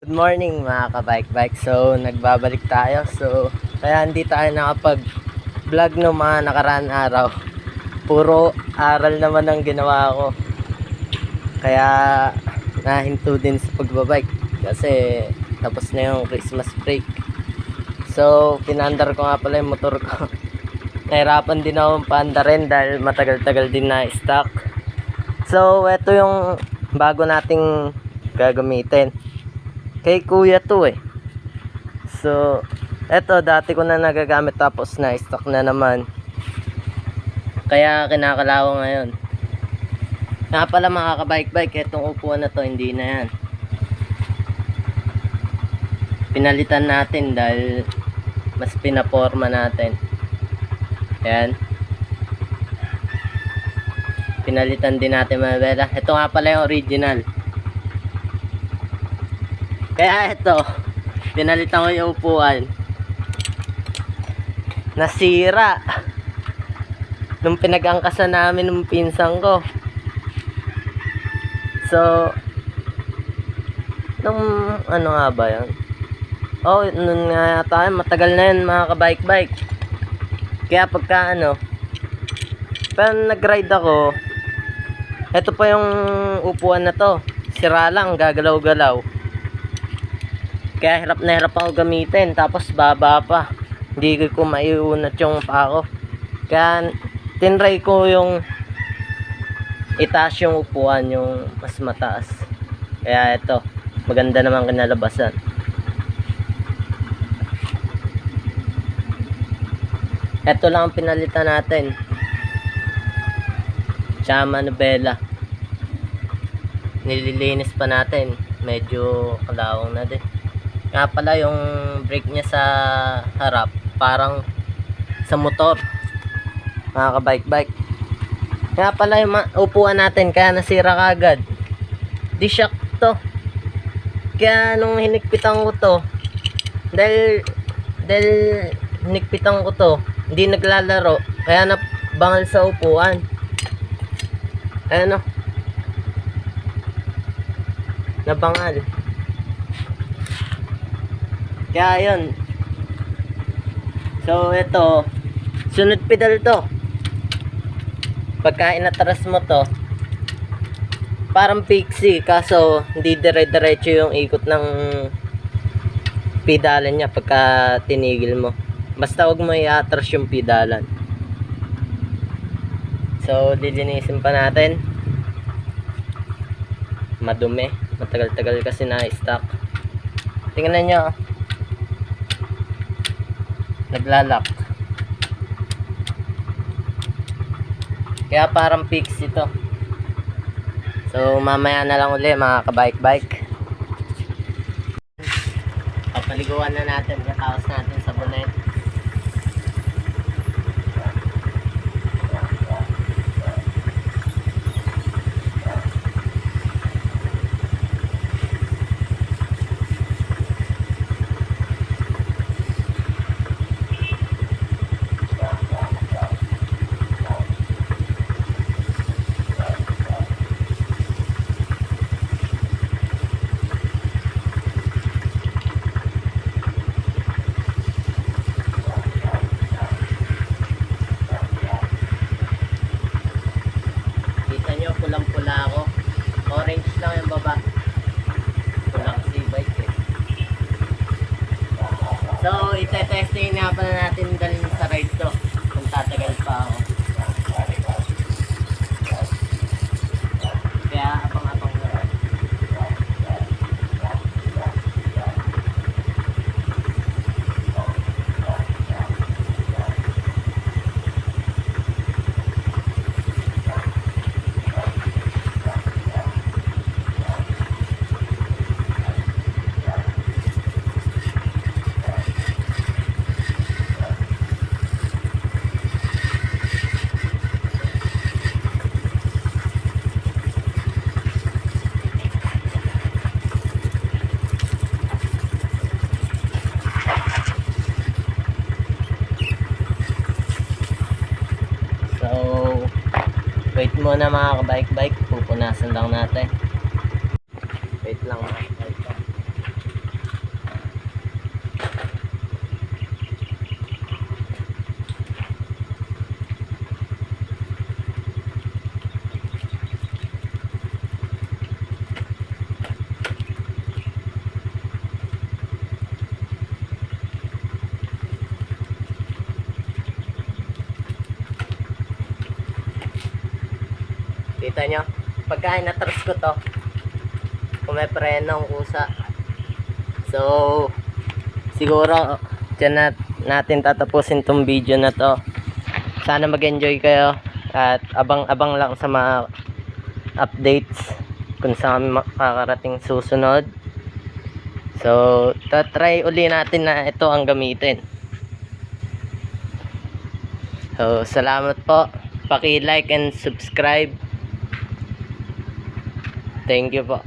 Good morning mga kabike-bike. So, nagbabalik tayo. So, kaya hindi tayo nakapag-vlog no mga nakaraan araw. Puro aral naman ang ginawa ko. Kaya, nahinto din sa pagbabike. Kasi, tapos na yung Christmas break. So, pinandar ko nga pala yung motor ko. Nahirapan din ako paandarin dahil matagal-tagal din na stock. So, ito yung bago nating gagamitin kay kuya to eh. So, eto dati ko na nagagamit tapos na stock na naman. Kaya kinakalawa ngayon. Nga pala mga kabike-bike, etong upuan na to, hindi na yan. Pinalitan natin dahil mas pinaporma natin. Ayan. Pinalitan din natin mga bela. Ito nga pala yung original. Kaya ito, pinalitan ko yung upuan. Nasira. Nung pinag-angkasan namin ng pinsang ko. So, nung ano nga ba yun? Oh, nun nga yata, matagal na yun mga kabike-bike. Kaya pagka ano, pero nag-ride ako, ito pa yung upuan na to. Sira lang, gagalaw-galaw. Kaya hirap na hirap ako gamitin. Tapos baba pa. Hindi ko maiunat yung paa ko. Kaya tinry ko yung itaas yung upuan yung mas mataas. Kaya ito. Maganda naman kinalabasan. Ito lang ang pinalitan natin. Chama Nobela. Nililinis pa natin. Medyo kalawang na din. Nga pala yung brake niya sa harap, parang sa motor. Mga kabike-bike. Nga pala yung upuan natin, kaya nasira kagad. Di shock to. Kaya nung hinikpitan ko to, dahil, dahil hinikpitan ko to, hindi naglalaro, kaya nabangal sa upuan. Ayan o. Nabangal. Kaya yun. So, ito. Sunod pedal to. Pagka inatras mo to, parang pixie. Kaso, hindi dire-diretso yung ikot ng pedalan niya pagka tinigil mo. Basta huwag mo i-atras yung pedalan. So, lilinisin pa natin. Madumi. Matagal-tagal kasi na-stock. Tingnan nyo. Naglalak. Kaya parang fix ito. So, mamaya na lang uli mga kabike-bike. Papaliguan na natin. Kataos natin sa bonnet. Kita nyo, pulang-pula ako. Orange lang yung baba. Pula kasi yung bike eh. So, itetesting nga pala natin dalhin sa ride to. Kung tatagal pa ako. Kaya abang-abang na rin. So, wait muna mga kabike-bike. Pupunasan lang natin. Wait lang mga kabike Kita nyo? Pagka inatras ko to, pumepreno ang kusa. So, siguro, dyan na, natin tatapusin tong video na to. Sana mag-enjoy kayo at abang-abang lang sa mga updates kung saan makakarating susunod. So, tatry uli natin na ito ang gamitin. So, salamat po. Paki-like and subscribe. Thank you po.